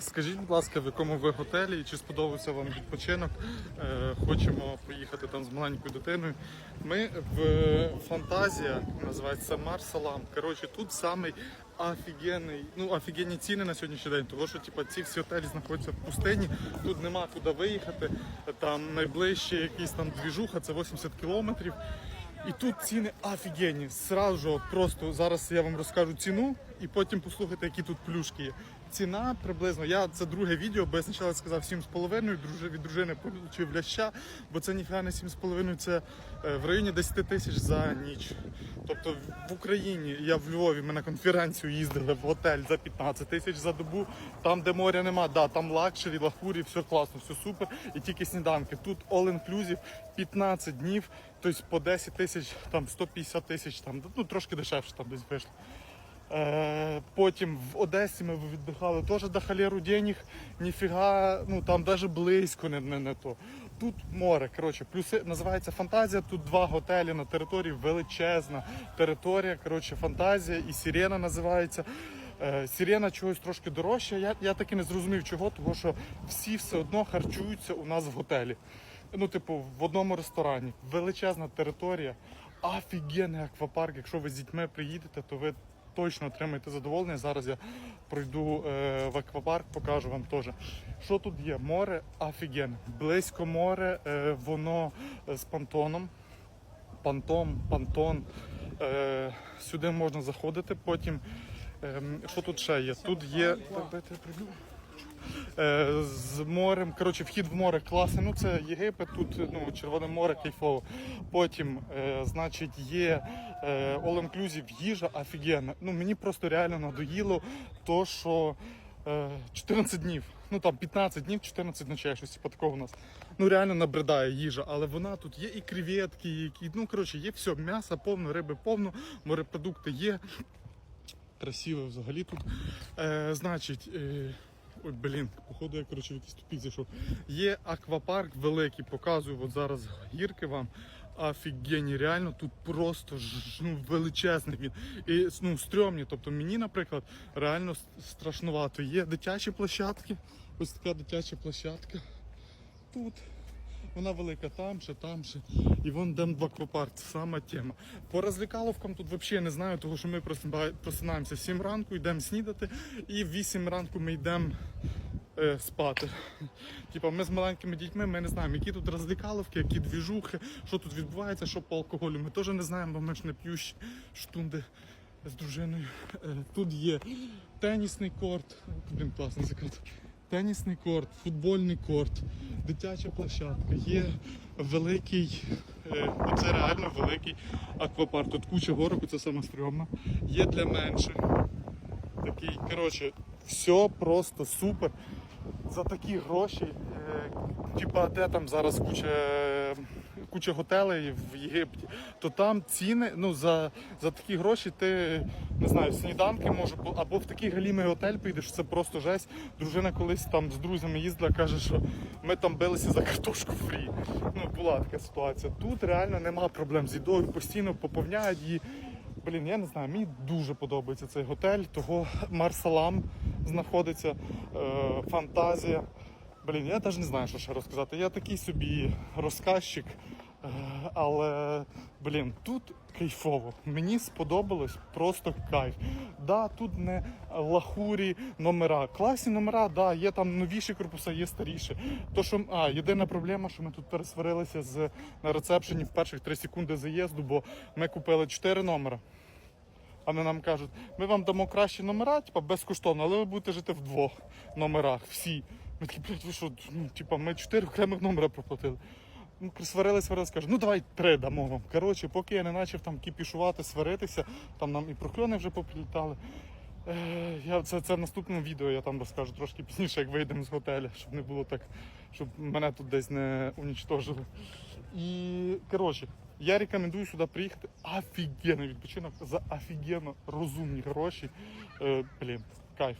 Скажіть, будь ласка, в якому ви готелі і чи сподобався вам відпочинок? Е, хочемо поїхати там з маленькою дитиною. Ми в Фантазія, називається Марсалам. Коротше, тут самий офігенний, ну офігенні ціни на сьогоднішній день, тому що типу, ці всі готелі знаходяться в пустині, тут нема куди виїхати. Там найближче якийсь там двіжуха, це 80 кілометрів. І тут ціни офігенні. Сразу ж просто зараз я вам розкажу ціну і потім послухайте, які тут плюшки є. Ціна приблизно, я це друге відео, бо я спочатку сказав 7,5, від дружини получив ляща, бо це ніфіга не 7,5, це е, в районі 10 тисяч за ніч. Тобто в Україні, я в Львові, ми на конференцію їздили в готель за 15 тисяч за добу, там де моря нема, да, там лакшері, лахурі, все класно, все супер, і тільки сніданки. Тут all inclusive 15 днів, тобто по 10 тисяч, там 150 тисяч, там, ну трошки дешевше там десь вийшло. Е, потім в Одесі ми віддихали теж до халеру денег, ніфіга, ну там навіть близько не, не, не то. Тут море, коротше, плюси називається Фантазія. Тут два готелі на території, величезна територія. Коротше, Фантазія і Сірена називається. Е, Сірена чогось трошки дорожча. Я, я таки не зрозумів чого, тому що всі все одно харчуються у нас в готелі. Ну, типу, в одному ресторані. Величезна територія, офігенний аквапарк. Якщо ви з дітьми приїдете, то ви точно отримаєте задоволення. Зараз я пройду е, в аквапарк, покажу вам теж. Що тут є? Море офігенне. Близько море, е, воно е, з понтоном. Пантом, пантон. Е, сюди можна заходити. Потім, е, що тут ще є? Тут є. Дайте я прийду. Е, з морем, коротше, вхід в море класний. Ну це Єгипет, тут ну, Червоне море кайфово. Потім, е, значить, є е, all-inclusive їжа офігенна. Ну мені просто реально надоїло то, що е, 14 днів. Ну там 15 днів, 14 ночей, щось типу такого у нас. Ну реально набридає їжа, але вона тут є і креветки, які, ну коротше, є все, м'ясо повно, риби повно, морепродукти є. Красиво взагалі тут. Е, значить. Е, Ой, блін, походу я коротше в якийсь тупік зайшов. Є аквапарк великий, показую от зараз гірки вам. Офігенні, реально тут просто ж, ну, величезний він. І ну, стрьомні. Тобто мені, наприклад, реально страшнувато. Є дитячі площадки. Ось така дитяча площадка. Тут. Вона велика там ще, там ще. І вон йдемо в аквапарк, сама тема. По розвлікаловкам тут взагалі не знаю, тому що ми просинаємося в 7 ранку, йдемо снідати, і в 8 ранку ми йдемо е, спати. Типа ми з маленькими дітьми ми не знаємо, які тут розвлікаловки, які двіжухи, що тут відбувається, що по алкоголю. Ми теж не знаємо, бо ми ж не п'ющі штунди з дружиною. Е, Тут є тенісний корт. Блін, класний закрит. Тенісний корт, футбольний корт, дитяча площадка, є великий, е, це реально великий аквапарк. Тут куча горок, це саме стрьомно. Є для менших. Такий, коротше, все просто супер. За такі гроші. Е, типа, де там зараз куча, е, куча готелей в Єгипті, то там ціни, ну за, за такі гроші ти не знаю, сніданки може або в такий галімий готель підеш, це просто жесть. Дружина колись там з друзями їздила, каже, що ми там билися за картошку фрі. Ну, була така ситуація. Тут реально нема проблем з їдою, постійно поповняють її. Блін, я не знаю, мені дуже подобається цей готель. Того Марсалам знаходиться, е, фантазія. Блін, я навіть не знаю, що ще розказати. Я такий собі розказчик. е, Але, блін, тут кайфово. Мені сподобалось просто кайф. Да, тут не лахурі номера. Класні номера, да, є там новіші корпуси, є старіші. То, що, а, єдина проблема, що ми тут пересварилися з, на рецепшені в перших 3 секунди заїзду, бо ми купили 4 номера. Вони нам кажуть, ми вам дамо кращі номера, типа безкоштовно, але ви будете жити в двох номерах. Всі. Ми такі, блядь, ви що, ну, типа, ми чотири окремих номера проплатили. Ну, сварились, сварились, кажуть, ну давай три дамо вам. Коротше, поки я не почав там кіпішувати, сваритися, там нам і прокльони вже поприлітали. Е, я, це, це в наступному відео я там розкажу трошки пізніше, як вийдемо з готеля, щоб не було так, щоб мене тут десь не унічтожили. І коротше, я рекомендую сюди приїхати. Офігенний відпочинок за офігенно розумні гроші. Е, блін, кайф.